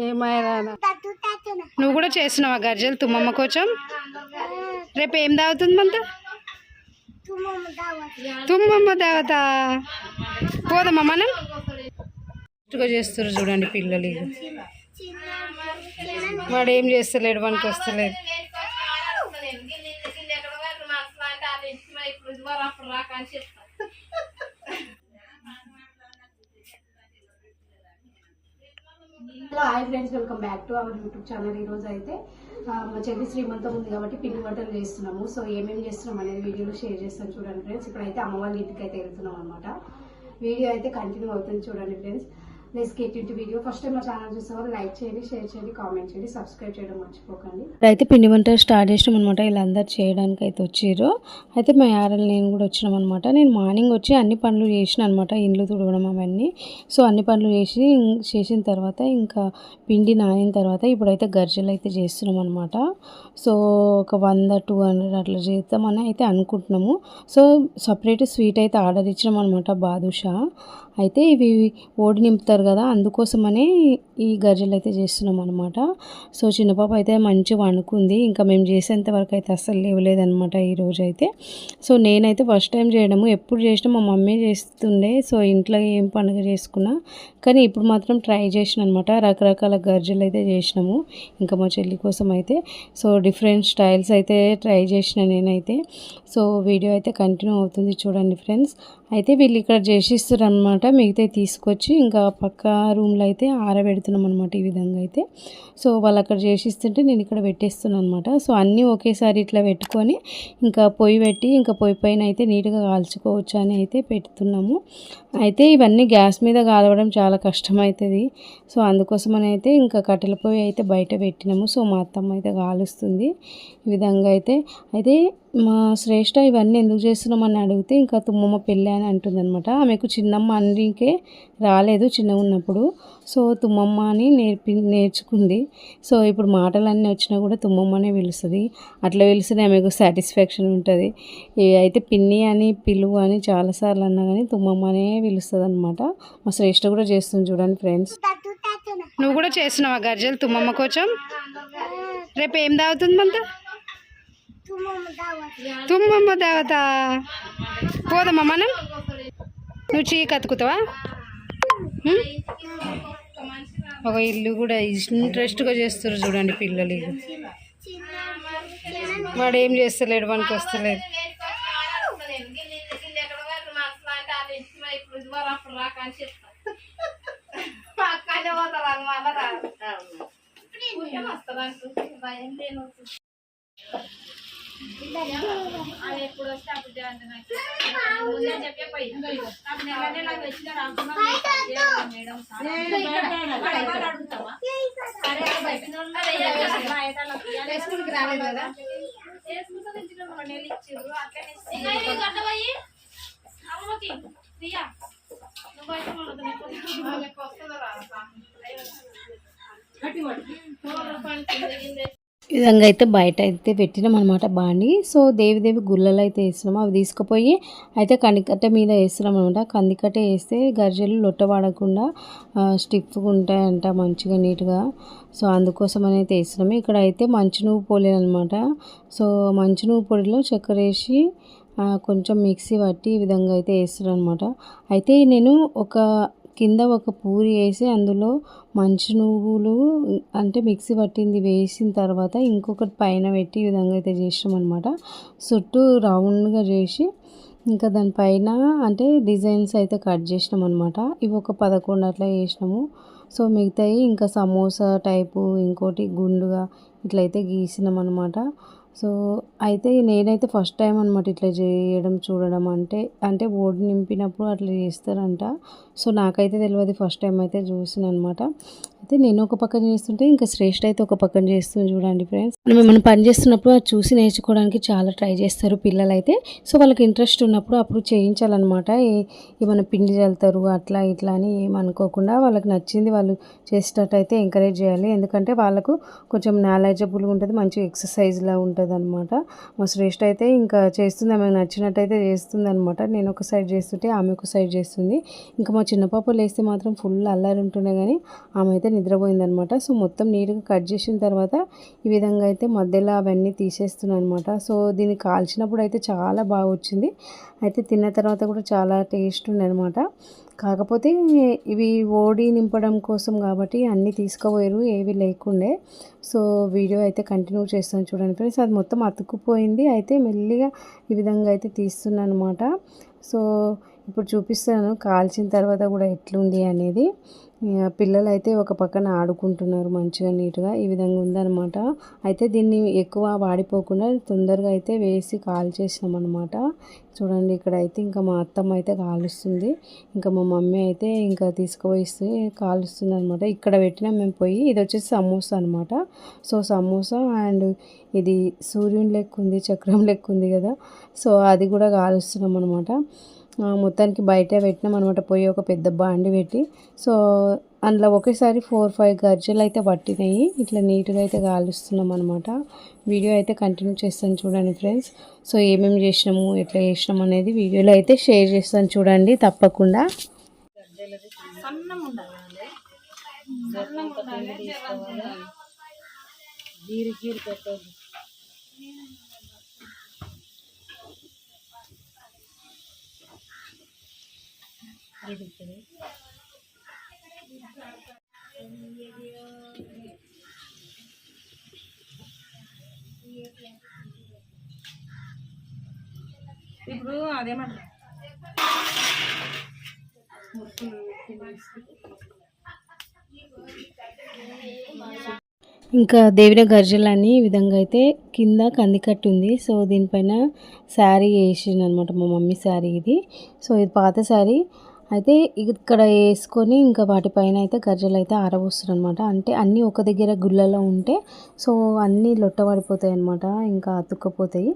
ఏమాయరా నువ్వు కూడా చేస్తున్నావా గర్జలు తుమ్మమ్మ కొంచెం రేపు ఏం తాగుతుంది మంత తుమ్మమ్మ దేవత. పోదమ్మా మనం? చేస్తారు చూడండి పిల్లలు వాడు ఏం చేస్తలేడు మనకి వస్తలేదు. Hello hi friends welcome back to our YouTube channel ఈ రోజు అయితే మా చెల్లి శ్రీమంతం ఉంది కాబట్టి పిండి వంటలు చేస్తున్నాము. సో ఏమేమి చేస్తున్నాం అనేది వీడియోలో షేర్ చేస్తాను చూడండి ఫ్రెండ్స్ ఇప్పుడైతే అమ్మ వాళ్ళ ఇంటికి అయితే వెళ్తున్నాం అనమాట వీడియో అయితే కంటిన్యూ అవుతుంది చూడండి ఫ్రెండ్స్ ఫస్ట్ మా ఛానల్ లైక్ చేయండి షేర్ చేయండి కామెంట్ చేయండి సబ్స్క్రైబ్ చేయడం మర్చిపోకండి. అయితే పిండి వంటలు స్టార్ట్ చేసినాం అనమాట వీళ్ళందరూ చేయడానికి అయితే వచ్చారు. అయితే మా యారలు నేను కూడా వచ్చినాం అనమాట నేను మార్నింగ్ వచ్చి అన్ని పనులు చేసిన అనమాట ఇండ్లు తుడవడం అవన్నీ. సో అన్ని పనులు చేసి చేసిన తర్వాత ఇంకా పిండి నానిన తర్వాత ఇప్పుడైతే గర్జలు అయితే చేస్తున్నాం అనమాట సో ఒక వంద టూ హండ్రెడ్ అట్లా చేద్దామని అయితే అనుకుంటున్నాము. సో సపరేట్ స్వీట్ అయితే ఆర్డర్ ఇచ్చినాం అనమాట బాదుషా. అయితే ఇవి ఓడి నింపుతారు కదా అందుకోసమనే ఈ గజ్జలు అయితే చేస్తున్నాం అనమాట సో చిన్న పాప అయితే మంచిగా వండుకుంది ఇంకా మేము చేసేంత వరకు అయితే అస్సలు లేవలేదనమాట ఈ రోజు అయితే సో నేనైతే ఫస్ట్ టైం చేయడము. ఎప్పుడు చేసినా మా మమ్మీ చేస్తుండే. సో ఇంట్లో ఏం పండుగ చేసుకున్నా. కానీ ఇప్పుడు మాత్రం ట్రై చేసిన అనమాట రకరకాల గజ్జలు అయితే చేసినాము. ఇంకా మా చెల్లి కోసం అయితే. సో డిఫరెంట్ స్టైల్స్ అయితే ట్రై చేసిన నేనైతే. సో వీడియో అయితే కంటిన్యూ అవుతుంది చూడండి ఫ్రెండ్స్. అయితే వీళ్ళు ఇక్కడ చేసిస్తారు అనమాట మిగతా తీసుకొచ్చి ఇంకా పక్క రూమ్లో అయితే పెడుతున్నాం అనమాట ఈ విధంగా అయితే. సో వాళ్ళు అక్కడ చేసిస్తుంటే నేను ఇక్కడ పెట్టేస్తున్నాను అనమాట సో అన్నీ ఒకేసారి ఇట్లా పెట్టుకొని ఇంకా పొయ్యి పెట్టి ఇంకా పొయ్యి పైన అయితే నీట్గా కాల్చుకోవచ్చు అని అయితే పెడుతున్నాము. అయితే ఇవన్నీ గ్యాస్ మీద కాలవడం చాలా కష్టమవుతుంది సో అందుకోసమని అయితే ఇంకా కట్టెల పొయ్యి అయితే బయట పెట్టినాము. సో మా అత్తమ్మ అయితే కాలుస్తుంది ఈ విధంగా అయితే. అయితే మా శ్రేష్ఠ ఇవన్నీ ఎందుకు చేస్తున్నామని అడిగితే ఇంకా తుమ్మమ్మ పెళ్ళి అని అంటుందనమాట ఆమెకు చిన్నమ్మ అందుకే రాలేదు చిన్నగా ఉన్నప్పుడు. సో తుమ్మమ్మ అని నేర్పి నేర్చుకుంది. సో ఇప్పుడు మాటలన్నీ వచ్చినా కూడా తుమ్మమ్మనే పిలుస్తుంది. అట్లా పిలిస్తే ఆమెకు సాటిస్ఫాక్షన్ ఉంటుంది. అయితే పిన్ని అని పిలువు అని చాలాసార్లు అన్నా కానీ తుమ్మమ్మనే పిలుస్తుంది అనమాట మా శ్రేష్ఠ కూడా చేస్తుంది చూడండి ఫ్రెండ్స్. నువ్వు కూడా చేస్తున్నావా గర్జలు తుమ్మమ్మ కొంచెం రేపు ఏం తాగుతుంది మంత? తుమ్మమ్మ దేవత. పోదమ్మా మనం? నువ్వు చీ కతుకుతావా ఒక ఇల్లు కూడా ఇంట్రెస్ట్గా చేస్తారు చూడండి పిల్లలు వాడు ఏం చేస్తలేడు వానికి వస్తలేదు. ఎప్పుడు వస్తే అప్పుడు ముందే చెప్పే పోయి నాకు నెల నెల వచ్చిన మేడం అడుగుతావా సరే రాలేదు కదా చేసుకుంటాను నెల ఇచ్చారు అట్లనే అమ్మకి ప్రియా నువ్వైతే వస్తుందా గట్టి రూపాయలు విధంగా అయితే బయట అయితే పెట్టినాం అనమాట బాండి సో దేవిదేవి గుళ్ళలో అయితే వేస్తున్నాం. అవి తీసుకుపోయి అయితే కందికట్ట మీద వేస్తున్నాం అనమాట కందికట్ట వేస్తే గర్జలు లొట్టబడకుండా స్టిఫ్గా ఉంటాయంట మంచిగా నీట్గా. సో అందుకోసం అయితే వేస్తున్నాము ఇక్కడ అయితే మంచి నువ్వు పోలేదు అనమాట సో మంచి నువ్వు పొడిలో చక్కెర వేసి కొంచెం మిక్సీ పట్టి ఈ విధంగా అయితే వేస్తున్నాను అనమాట అయితే నేను ఒక కింద ఒక పూరి వేసి అందులో మంచి నువ్వులు అంటే మిక్సీ పట్టింది వేసిన తర్వాత ఇంకొకటి పైన పెట్టి ఈ విధంగా అయితే చేసినాం అనమాట చుట్టూ రౌండ్గా చేసి ఇంకా దానిపైన అంటే డిజైన్స్ అయితే కట్ చేసినాం అనమాట ఇవి ఒక పదకొండు అట్లా చేసినాము. సో మిగతాయి ఇంకా సమోసా టైపు ఇంకోటి గుండుగా ఇట్లయితే గీసినాం అనమాట సో అయితే నేనైతే ఫస్ట్ టైం అనమాట ఇట్లా చేయడం చూడడం అంటే అంటే ఓడి నింపినప్పుడు అట్లా చేస్తారంట. సో నాకైతే తెలియదు ఫస్ట్ టైం అయితే చూసిన అనమాట అయితే నేను ఒక పక్కన చేస్తుంటే ఇంకా శ్రేష్ఠ అయితే ఒక పక్కన చేస్తుంది చూడండి ఫ్రెండ్స్. మనం పని చేస్తున్నప్పుడు అది చూసి నేర్చుకోవడానికి చాలా ట్రై చేస్తారు పిల్లలు అయితే సో వాళ్ళకి ఇంట్రెస్ట్ ఉన్నప్పుడు అప్పుడు చేయించాలన్నమాట. ఏ- ఏమైనా పిండి చల్లుతారు అట్లా ఇట్లా అని ఏమనుకోకుండా వాళ్ళకి నచ్చింది వాళ్ళు చేసేటట్టు అయితే ఎంకరేజ్ చేయాలి. ఎందుకంటే వాళ్ళకు కొంచెం నాలెడ్జబుల్గా ఉంటుంది మంచి ఎక్సర్సైజ్లా ఉంటుంది. ఉంటుంది అనమాట మా శ్రేష్ఠ అయితే ఇంకా చేస్తుంది ఆమెకు నచ్చినట్టయితే చేస్తుంది అనమాట నేను ఒక సైడ్ చేస్తుంటే ఆమె ఒక సైడ్ చేస్తుంది. ఇంకా మా చిన్న పాప లేస్తే మాత్రం ఫుల్ అల్లరి ఉంటుండే కానీ ఆమె అయితే నిద్రపోయిందనమాట సో మొత్తం నీట్గా కట్ చేసిన తర్వాత ఈ విధంగా అయితే మధ్యలో అవన్నీ తీసేస్తున్నాను అనమాట సో దీన్ని కాల్చినప్పుడు అయితే చాలా బాగా వచ్చింది. అయితే తిన్న తర్వాత కూడా చాలా టేస్ట్ ఉండే అనమాట కాకపోతే ఇవి ఓడి నింపడం కోసం కాబట్టి అన్నీ తీసుకుపోయారు ఏవి లేకుండే. సో వీడియో అయితే కంటిన్యూ చేస్తాను చూడండి ఫ్రెండ్స్. అది మొత్తం అతుక్కుపోయింది. అయితే మెల్లిగా ఈ విధంగా అయితే తీస్తున్నాను అనమాట సో ఇప్పుడు చూపిస్తాను. కాల్చిన తర్వాత కూడా ఎట్లుంది అనేది. పిల్లలు అయితే ఒక పక్కన ఆడుకుంటున్నారు మంచిగా నీట్గా. ఈ విధంగా ఉందన్నమాట. అయితే దీన్ని ఎక్కువ వాడిపోకుండా తొందరగా అయితే వేసి కాల్ అనమాట చూడండి ఇక్కడ అయితే ఇంకా మా అత్తమ్మ అయితే కాలుస్తుంది. ఇంకా మా మమ్మీ అయితే ఇంకా తీసుకుపోయిస్తే కాలుస్తుంది అనమాట ఇక్కడ పెట్టినా మేము పోయి ఇది వచ్చేసి సమోసా అనమాట సో సమోసా అండ్ ఇది సూర్యుని లెక్క ఉంది చక్రం లెక్క ఉంది కదా. సో అది కూడా కాలుస్తున్నాం అనమాట మొత్తానికి బయట పెట్టినాం అనమాట పోయి ఒక పెద్ద బాండి పెట్టి. సో అందులో ఒకేసారి ఫోర్ ఫైవ్ గర్జలు అయితే పట్టినాయి. ఇట్లా నీట్గా అయితే కాలుస్తున్నాం అనమాట వీడియో అయితే కంటిన్యూ చేస్తాను చూడండి ఫ్రెండ్స్. సో ఏమేమి చేసినాము ఎట్లా చేసినాము అనేది వీడియోలో అయితే షేర్ చేస్తాను చూడండి తప్పకుండా. ఇప్పుడు అదేమంటారు ఇంకా దేవిన గర్జలని ఈ విధంగా అయితే కింద కందికట్టు ఉంది సో దీనిపైన శారీ వేసింది అనమాట మా మమ్మీ శారీ ఇది. సో ఇది పాత శారీ. అయితే ఇక్కడ వేసుకొని ఇంకా వాటిపైన అయితే గర్జలు అయితే ఆరబోస్తారు అనమాట అంటే అన్నీ ఒక దగ్గర గుళ్ళలో ఉంటే సో అన్నీ లొట్టబడిపోతాయి అనమాట ఇంకా అతుక్కపోతాయి.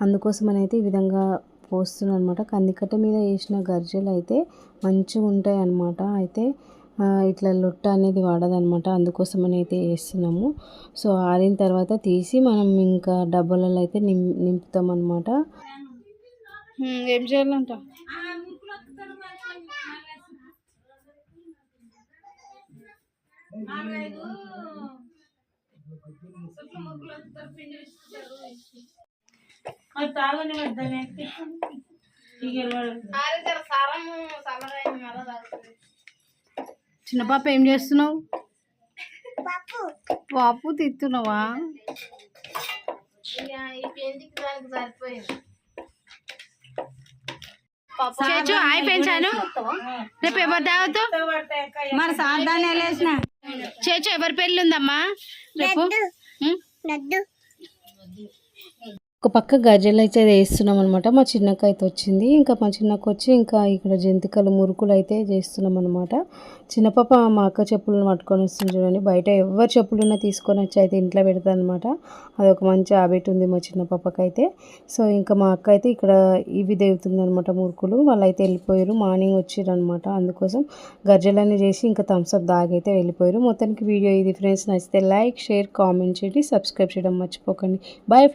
అందుకోసం అయితే ఈ విధంగా పోస్తున్నాను అనమాట కందికట్ట మీద వేసిన గర్జలు అయితే మంచిగా ఉంటాయి అనమాట అయితే ఇట్లా లొట్ట అనేది వాడదనమాట అందుకోసమని అయితే వేస్తున్నాము. సో ఆరిన తర్వాత తీసి మనం ఇంకా డబ్బాలలో అయితే నిం నింపుతాం అనమాట ఏం చేయాలంట? తాగని చిన్న పాప ఏం చేస్తున్నావు? పాపు తిత్తున్నావా చేచు హాయ్ పెంచాను రేపు ఎవరు తాగుతావు మరి సాధారణ వెళ్ళేసిన చేచు ఎవరి పెళ్ళి ఉందమ్మా రేపు? ఒక పక్క గజ్జలు అయితే వేస్తున్నాం అనమాట మా చిన్నక్క అయితే వచ్చింది ఇంకా మా చిన్నక్క వచ్చి ఇంకా ఇక్కడ జంతికలు మురుకులు అయితే చేస్తున్నాం అనమాట చిన్నపాప మా అక్క చెప్పులను పట్టుకొని వస్తుంది చూడండి. బయట ఎవరు చెప్పులున్నా తీసుకొని వచ్చి అయితే ఇంట్లో పెడతా అనమాట అదొక మంచి హ్యాబిట్ ఉంది మా చిన్న పాపకైతే. సో ఇంకా మా అక్క అయితే ఇక్కడ ఇవి దేవుతుంది అనమాట మురుకులు. వాళ్ళు అయితే వెళ్ళిపోయారు. మార్నింగ్ వచ్చిర్రు అనమాట అందుకోసం గజ్జలన్నీ చేసి ఇంకా థమ్స్అప్ దాగైతే వెళ్ళిపోయారు. మొత్తానికి వీడియో ఇది ఫ్రెండ్స్. నచ్చితే లైక్ షేర్ కామెంట్ చేయండి. సబ్స్క్రైబ్ చేయడం మర్చిపోకండి. బాయ్